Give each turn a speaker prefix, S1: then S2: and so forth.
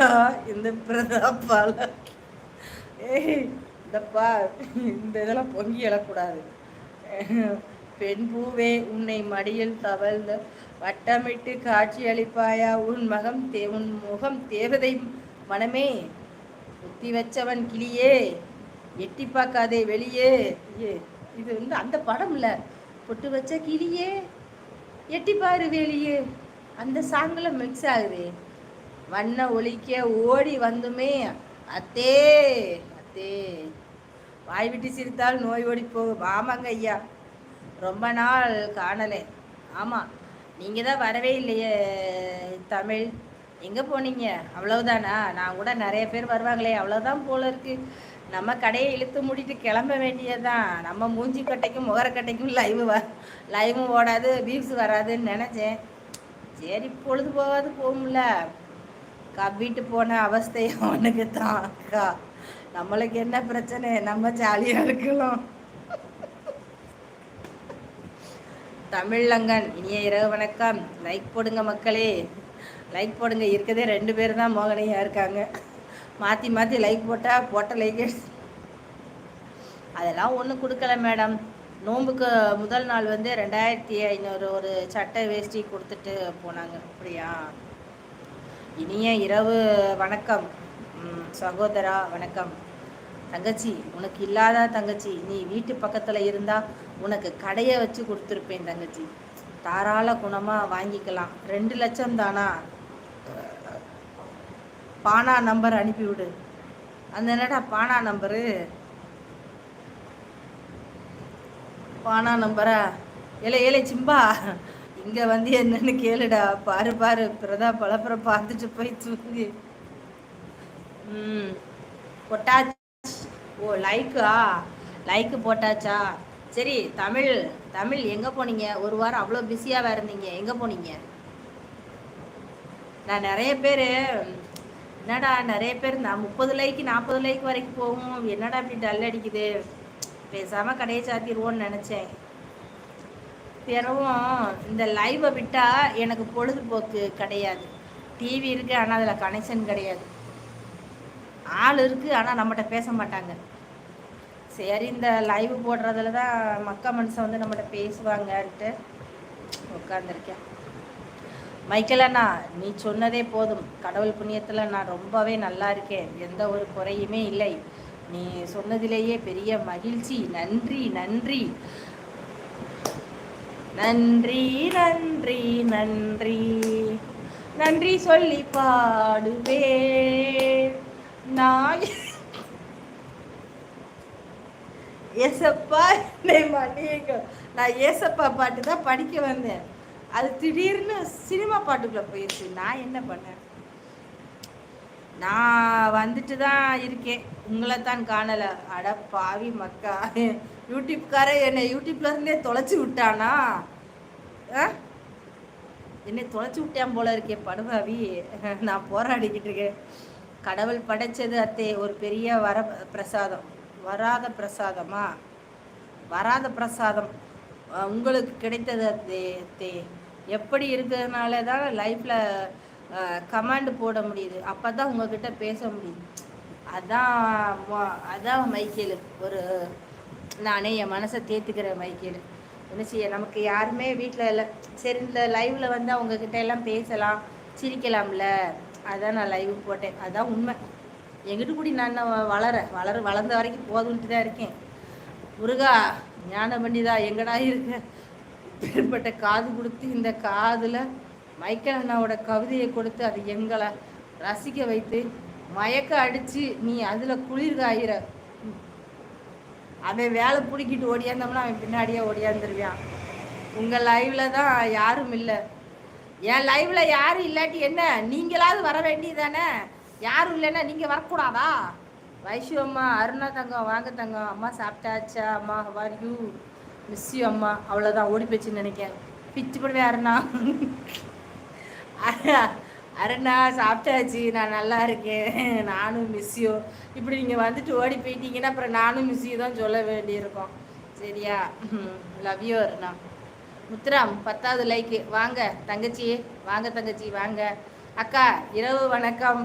S1: அக்கா இந்த பிரதாப்பால. ஏய் இந்தப்பா இந்த இதெல்லாம் பொங்கி எழக்கூடாது. பெண் பூவே உன்னை மடியில் தவழ்ந்த வட்டமிட்டு காட்சி அளிப்பாயா? உன் மகம் தே உன் முகம் தேவதை மனமே. குத்தி வச்சவன் கிளியே எட்டி பார்க்காதே வெளியே. ஏ இது வந்து அந்த படம் இல்லை பொட்டு வச்ச கிளியே எட்டி பாரு வெளியே. அந்த சாங்கில் மிக்ஸ் ஆகுது. வண்ண ஒழிக்க ஓடி வந்துமே. அத்தே அத்தே. வாய் விட்டு சிரித்தால் நோய் ஓடி போகும் ஆமாங்க ஐயா. ரொம்ப நாள் காணலை. ஆமாம் நீங்கள் தான் வரவே இல்லையே தமிழ். எங்கே போனீங்க? அவ்வளவுதானா? நான் கூட நிறைய பேர் வருவாங்களே அவ்வளோதான் போல இருக்கு. நம்ம கடையை இழுத்து மூடிட்டு கிளம்ப வேண்டியதுதான். நம்ம மூஞ்சி கட்டைக்கும் முகரக்கட்டைக்கும் லைவு வ லைவும் ஓடாது பீப்ஸ் வராதுன்னு நினச்சேன். சரி பொழுது போகாது போகும்ல. கவ்விட்டு போன அவஸ்தை அவனுக்கு தான் அக்கா. நம்மளுக்கு என்ன பிரச்சனை? நம்ம ஜாலியாக இருக்கலாம் தமிழங்கன் இனிய இரவு வணக்கம். லைக் போடுங்க மக்களே. லைக் போடுங்க. இருக்கதே ரெண்டு பேர் தான் மோகனையாக இருக்காங்க. மாற்றி மாற்றி லைக் போட்டால் போட்ட லைக் அதெல்லாம் ஒன்றும் கொடுக்கல மேடம் நோம்புக்கு முதல் நாள் வந்து ரெண்டாயிரத்தி ஐநூறு ஒரு சட்டை வேஷ்டி கொடுத்துட்டு போனாங்க. அப்படியா? இனிய இரவு வணக்கம். சகோதரா வணக்கம். தங்கச்சி உனக்கு இல்லாத தங்கச்சி நீ வீட்டு பக்கத்தில் இருந்தால் உனக்கு கடையை வச்சு கொடுத்துருப்பேன் தங்கச்சி. தாராள குணமாக வாங்கிக்கலாம். ரெண்டு லட்சம் தானா? பானா நம்பர் அனுப்பிவிடு. அந்த என்னடா பானா நம்பரு? பானா நம்பரா? ஏலே ஏழை சிம்பா. இங்கே வந்து என்னன்னு கேளுடா. பாரு பாரு. பிரதா பலப்புறம் பார்த்துட்டு போய் தூங்கி. ம். போட்டாச்சு. ஓ லைக்கா லைக்கு போட்டாச்சா? சரி தமிழ் தமிழ் எங்கே போனீங்க? ஒரு வாரம் அவ்வளோ பிஸியாக இருந்தீங்க. எங்கே போனீங்க? நான் நிறைய பேர் என்னடா நிறைய பேர் நான் முப்பது லைக்கு நாற்பது லைக் வரைக்கும் போகும். என்னடா இப்படி டல் அடிக்குது? பேசாமல் கடையை சாத்திடுவோன்னு நினச்சேன். பிறவும் இந்த லைவை விட்டால் எனக்கு பொழுதுபோக்கு கிடையாது. டிவி இருக்குது ஆனால் அதில் கனெக்ஷன் கிடையாது. ஆள் இருக்குது ஆனால் நம்மகிட்ட பேச மாட்டாங்க. சரி இந்த லைவ் போடுறதுல தான் மக்கள் மனுஷன் வந்து நம்மகிட்ட பேசுவாங்கன்ட்டு உட்காந்துருக்கேன் மைக்கேல் அண்ணா நீ சொன்னதே போதும். கடவுள் புண்ணியத்தில் நான் ரொம்பவே நல்லா இருக்கேன். எந்த ஒரு குறையுமே இல்லை. நீ சொன்னதிலேயே பெரிய மகிழ்ச்சி. நன்றி நன்றி. நன்றி நன்றி நன்றி. நன்றி சொல்லி பாடுவே நான் ஏசப்பா என்னை மன்னிங்க நான் ஏசப்பா பாட்டு தான் படிக்க வந்தேன். அது திடீர்னு சினிமா பாட்டுக்குள்ளே போயிடுச்சு நான் என்ன பண்ணேன்? நான் வந்துட்டு தான் இருக்கேன். உங்களை தான் காணலை. அட பாவி மக்கா. யூடியூப்கார என்னை யூடியூப்லேருந்தே தொலைச்சி விட்டானா? என்னை தொலைச்சி விட்டான் போல இருக்கேன் படுபாவி. நான் போராடிக்கிட்டு இருக்கேன். கடவுள் படைச்சது அத்தே ஒரு பெரிய வர பிரசாதம். வராத பிரசாதமா? வராத பிரசாதம். உங்களுக்கு கிடைத்தது அத்தே அத்தே. எப்படி இருக்கிறதுனால தான் லைஃப்பில் கமாண்டு போட முடியுது. அப்போ தான் உங்ககிட்ட பேச முடியுது. அதான் அதான் மைக்கேல். ஒரு நானே என் மனசை தேத்துக்கிறேன் மைக்கேல். என்ன செய்ய நமக்கு யாருமே வீட்டில் இல்லை. சரி இந்த லைவில் வந்து அவங்கக்கிட்ட எல்லாம் பேசலாம். சிரிக்கலாம்ல. அதான் நான் லைவ் போட்டேன். அதான் உண்மை. எங்கிட்ட கூடி நான் வளர வளர வளர்ந்த வரைக்கும் போதுன்ட்டு தான் இருக்கேன். முருகா ஞான பண்ணிதா எங்கடா இருக்க? பெருப்பட்ட காது கொடுத்து இந்த காதில் மைக்கேல் அண்ணாவோட கவிதையை கொடுத்து அது எங்களை ரசிக்க வைத்து மயக்க அடித்து நீ அதில் குளிர் காயிற. அவன் வேலை பிடிக்கிட்டு ஓடியாந்தோம்னா அவன் பின்னாடியே ஓடியாந்துருவான். உங்கள் லைவில் தான் யாரும் இல்லை. என் லைவில் யாரும் இல்லாட்டி என்ன? நீங்களாவது வர வேண்டியதானே யாரும் இல்லைன்னா நீங்கள் வரக்கூடாதா? வைஷு அம்மா அருணா தங்கம் வாங்க தங்கம் அம்மா சாப்பிட்டாச்சா? அம்மா ஹவார் யூ மிஸ் யூ அம்மா. அவ்வளோதான் ஓடி போச்சுன்னு நினைக்கிறேன். பிச்சு பண்ணுவேன் அருணா. அருணா சாப்பிட்டாச்சு. நான் நல்லா இருக்கேன். நானும் மிஸ்ஸியோ இப்படி நீங்கள் வந்துட்டு ஓடி போயிட்டீங்கன்னா அப்புறம் நானும் மிஸ்ஸியும் தான் சொல்ல வேண்டியிருக்கோம். சரியா? Love you Aruna. முத்துராம் பத்தாவது லைக்கு வாங்க தங்கச்சி. வாங்க தங்கச்சி வாங்க. அக்கா இரவு வணக்கம்.